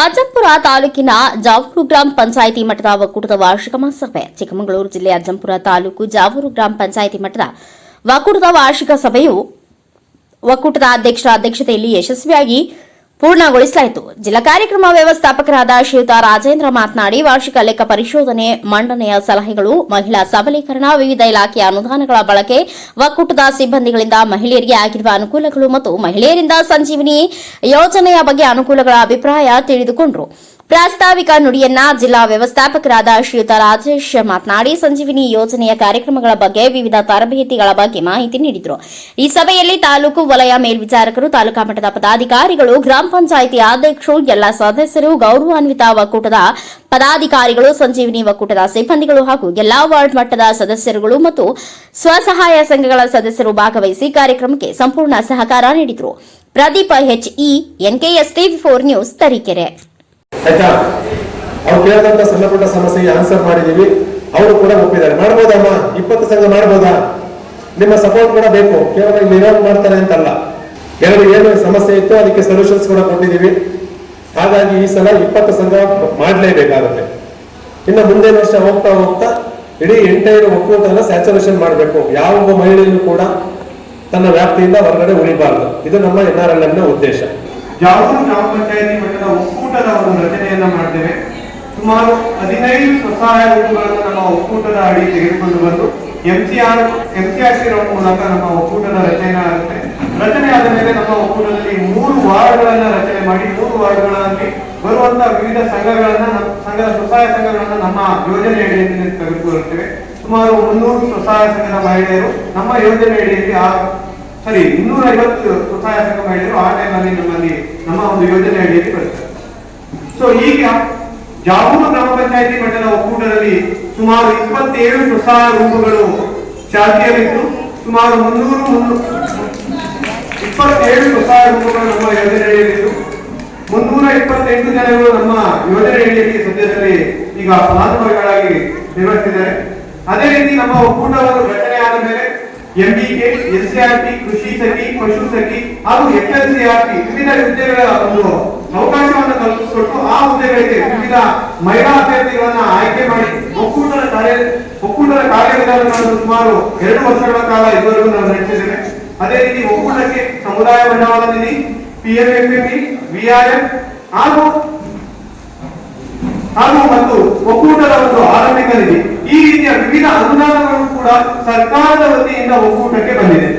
ಅಜ್ಜಂಪುರ ತಾಲೂಕಿನ ಜಾವೂರು ಗ್ರಾಮ ಪಂಚಾಯಿತಿ ಮಠದ ಒಕ್ಕೂಟದ ವಾರ್ಷಿಕ ಮಹಾಸಭೆ ಚಿಕ್ಕಮಗಳೂರು ಜಿಲ್ಲೆ ಅಜ್ಜಂಪುರ ತಾಲೂಕು ಜಾವೂರು ಗ್ರಾಮ ಪಂಚಾಯಿತಿ ಮಠದ ಒಕ್ಕೂಟದ ವಾರ್ಷಿಕ ಸಭೆಯು ಒಕ್ಕೂಟದ ಅಧ್ಯಕ್ಷರ ಅಧ್ಯಕ್ಷತೆಯಲ್ಲಿ ಯಶಸ್ವಿಯಾಗಿ ಪೂರ್ಣಗೊಳಿಸಲಾಯಿತು. ಜಿಲ್ಲಾ ಕಾರ್ಯಕ್ರಮ ವ್ಯವಸ್ಥಾಪಕರಾದ ಶ್ರೀಯುತ ರಾಜೇಂದ್ರ ಮಾತನಾಡಿ, ವಾರ್ಷಿಕ ಲೆಕ್ಕ ಪರಿಶೋಧನೆ, ಮಂಡನೆಯ ಸಲಹೆಗಳು, ಮಹಿಳಾ ಸಬಲೀಕರಣ, ವಿವಿಧ ಇಲಾಖೆಯ ಅನುದಾನಗಳ ಬಳಕೆ, ಒಕ್ಕೂಟದ ಸಿಬ್ಬಂದಿಗಳಿಂದ ಮಹಿಳೆಯರಿಗೆ ಆಗಿರುವ ಅನುಕೂಲಗಳು ಮತ್ತು ಮಹಿಳೆಯರಿಂದ ಸಂಜೀವಿನಿ ಯೋಜನೆಯ ಬಗ್ಗೆ ಅನುಕೂಲಗಳ ಅಭಿಪ್ರಾಯ ತಿಳಿದುಕೊಂಡರು. ಪ್ರಾಸ್ತಾವಿಕ ನುಡಿಯನ್ನ ಜಿಲ್ಲಾ ವ್ಯವಸ್ಥಾಪಕರಾದ ಶ್ರೀಯುತ ರಾಜೇಶ್ ಮಾತನಾಡಿ, ಸಂಜೀವಿನಿ ಯೋಜನೆಯ ಕಾರ್ಯಕ್ರಮಗಳ ಬಗ್ಗೆ ವಿವಿಧ ತರಬೇತಿಗಳ ಬಗ್ಗೆ ಮಾಹಿತಿ ನೀಡಿದರು. ಈ ಸಭೆಯಲ್ಲಿ ತಾಲೂಕು ವಲಯ ಮೇಲ್ವಿಚಾರಕರು, ತಾಲೂಕಾ ಮಟ್ಟದ ಪದಾಧಿಕಾರಿಗಳು, ಗ್ರಾಮ ಪಂಚಾಯಿತಿ ಅಧ್ಯಕ್ಷರು, ಎಲ್ಲ ಸದಸ್ಯರು, ಗೌರವಾನ್ವಿತ ಒಕ್ಕೂಟದ ಪದಾಧಿಕಾರಿಗಳು, ಸಂಜೀವಿನಿ ಒಕ್ಕೂಟದ ಸಿಬ್ಬಂದಿಗಳು ಹಾಗೂ ಎಲ್ಲಾ ವಾರ್ಡ್ ಮಟ್ಟದ ಸದಸ್ಯರುಗಳು ಮತ್ತು ಸ್ವಸಹಾಯ ಸಂಘಗಳ ಸದಸ್ಯರು ಭಾಗವಹಿಸಿ ಕಾರ್ಯಕ್ರಮಕ್ಕೆ ಸಂಪೂರ್ಣ ಸಹಕಾರ ನೀಡಿದರು. Pradeep H E TV four news Tarikere. ಆಯ್ತಾ? ಅವ್ರು ಕೇಳಿದಂತ ಸಣ್ಣ ಪುಟ್ಟ ಸಮಸ್ಯೆಗೆ ಆನ್ಸರ್ ಮಾಡಿದೀವಿ ಅವರು ಕೂಡ ಒಪ್ಪಿದ್ದಾರೆ. ಮಾಡ್ಬೋದಮ್ಮ? ಇಪ್ಪತ್ತು ಸಂಘ ಮಾಡ್ಬೋದಾ? ನಿಮ್ಮ ಸಪೋರ್ಟ್ ಕೂಡ ಬೇಕು. ಕೇವಲ ಇರೋರು ಮಾಡ್ತಾರೆ ಅಂತಲ್ಲ. ಎರಡು ಏನು ಸಮಸ್ಯೆ ಇತ್ತು ಅದಕ್ಕೆ ಸೊಲ್ಯೂಷನ್ಸ್ ಕೂಡ ಕೊಟ್ಟಿದ್ದೀವಿ. ಹಾಗಾಗಿ ಈ ಸಲ ಇಪ್ಪತ್ತು ಸಂಘ ಮಾಡಲೇಬೇಕಾಗುತ್ತೆ. ಇನ್ನು ಮುಂದಿನ ವರ್ಷ ಹೋಗ್ತಾ ಹೋಗ್ತಾ ಇಡೀ ಎಂಟೈರ್ ಒಕ್ಕೂಟನ ಸ್ಯಾಚುರೇಷನ್ ಮಾಡಬೇಕು. ಯಾವ ಮಹಿಳೆಯೂ ಕೂಡ ತನ್ನ ವ್ಯಾಪ್ತಿಯಿಂದ ಹೊರಗಡೆ ಉಳಿಬಾರದು. ಇದು ನಮ್ಮ ಎನ್ ಆರ್ ಎಲ್ ಉದ್ದೇಶ. ಜಾವೂರು ಗ್ರಾಮ ಪಂಚಾಯತಿ ಮಟ್ಟದ ಒಕ್ಕೂಟದ ಒಂದು ರಚನೆಯನ್ನ ಮಾಡ್ತೇವೆ. ಸುಮಾರು ಹದಿನೈದು ಸ್ವಸಹಾಯ ಗುಂಪುಗಳನ್ನು ನಮ್ಮ ಒಕ್ಕೂಟದ ಅಡಿ ತೆಗೆದುಕೊಂಡು ಬಂದು ಎಂಸಿಆರ್ ಎಂಸಿಆರ್ಸಿ ಮೂಲಕ ನಮ್ಮ ಒಕ್ಕೂಟದ ರಚನೆ ಆಗುತ್ತೆ. ರಚನೆ ಆದ ಮೇಲೆ ನಮ್ಮ ಒಕ್ಕೂಟದಲ್ಲಿ ಮೂರು ವಾರ್ಡ್ಗಳನ್ನ ರಚನೆ ಮಾಡಿ, ಮೂರು ವಾರ್ಡ್ಗಳಲ್ಲಿ ಬರುವಂತಹ ವಿವಿಧ ಸಂಘಗಳನ್ನ, ಸಂಘದ ಸ್ವಸಹಾಯ ಸಂಘಗಳನ್ನ ನಮ್ಮ ಯೋಜನೆ ಅಡಿಯಲ್ಲಿ ತೆಗೆದುಕೊಳ್ಳುತ್ತೇವೆ. ಸುಮಾರು ಮುನ್ನೂರು ಸ್ವಸಹಾಯ ಸಂಘದ ಮಹಿಳೆಯರು ನಮ್ಮ ಯೋಜನೆ ಅಡಿಯಲ್ಲಿ ಆ ಸರಿ ಇನ್ನೂರ ಐವತ್ತು ಸ್ವಸಹಾಯ ಸಂಘ ಮಹಿಳೆಯರು ಆ ಟೈಮಲ್ಲಿ ನಮ್ಮಲ್ಲಿ ನಮ್ಮ ಒಂದು ಯೋಜನೆ ಅಡಿಯಲ್ಲಿ ಬರ್ತಾರೆ ಸೊ ಈಗ ಜಾವೂರು ಗ್ರಾಮ ಪಂಚಾಯತಿ ಮಂಡಲ ಒಕ್ಕೂಟದಲ್ಲಿ ಸುಮಾರು ಇಪ್ಪತ್ತೇಳು ಸ್ವಸಹಾಯ ರೂಪಗಳು ಚಾಲ್ತಿಯಲ್ಲಿತ್ತು. ಸುಮಾರು ಮುನ್ನೂರು ಇಪ್ಪತ್ತೇಳು ಸ್ವಸಹಾಯ ರೂಪಗಳು ನಮ್ಮ ಯೋಜನೆ ಅಡಿಯಲ್ಲಿದ್ದು ಮುನ್ನೂರ ಇಪ್ಪತ್ತೆಂಟು ಜನಗಳು ನಮ್ಮ ಯೋಜನೆ ಅಡಿಯಲ್ಲಿ ಸದ್ಯದಲ್ಲಿ ಈಗ ಫಲಾನುಭವಿಗಳಾಗಿ ನಿರ್ವಹಿಸಿದ್ದಾರೆ ಅದೇ ರೀತಿ ನಮ್ಮ ಆದ ಎಂಬಿಕೆ ಎಸ್ಸಿಆರ್ಟಿ ಕೃಷಿ ಸಖಿ, ಪಶು ಸಖಿ ಹಾಗೂ ಎಫ್ ಎಲ್ ಸಿ ಎಫ್ಎಲ್ಸಿಆರ್ಟಿ ವಿವಿಧ ಹುದ್ದೆಗಳ ಒಂದು ಅವಕಾಶವನ್ನು ಕಲ್ಪಿಸಿಕೊಟ್ಟು ಆ ಹುದ್ದೆಗಳಿಗೆ ವಿವಿಧ ಮಹಿಳಾ ಅಭ್ಯರ್ಥಿಗಳನ್ನ ಆಯ್ಕೆ ಮಾಡಿ ಒಕ್ಕೂಟದ ಕಾರ್ಯ, ಒಕ್ಕೂಟದ ಕಾರ್ಯವಿಧಾನಗಳನ್ನು ಸುಮಾರು ಎರಡು ವರ್ಷಗಳ ಕಾಲ ಇದುವರೆಗೂ ನಾವು ನಡೆಸಿದ್ದೇವೆ ಅದೇ ರೀತಿ ಒಕ್ಕೂಟಕ್ಕೆ ಸಮುದಾಯ ಬಂಡವಾಳ ನಿಧಿ ಪಿಎಂಎಫ್ಎಂಇ ಎಂ ಹಾಗೂ ಹಾಗೂ ಮತ್ತು ಒಕ್ಕೂಟದ ಒಂದು ಆರಂಭಿಕ ನಿಧಿ. ಈ ರೀತಿಯ ವಿವಿಧ ಅನುದಾನಗಳು ಕೂಡ ಸರ್ಕಾರದ ವತಿಯಿಂದ ಒಕ್ಕೂಟಕ್ಕೆ ಬಂದಿದೆ.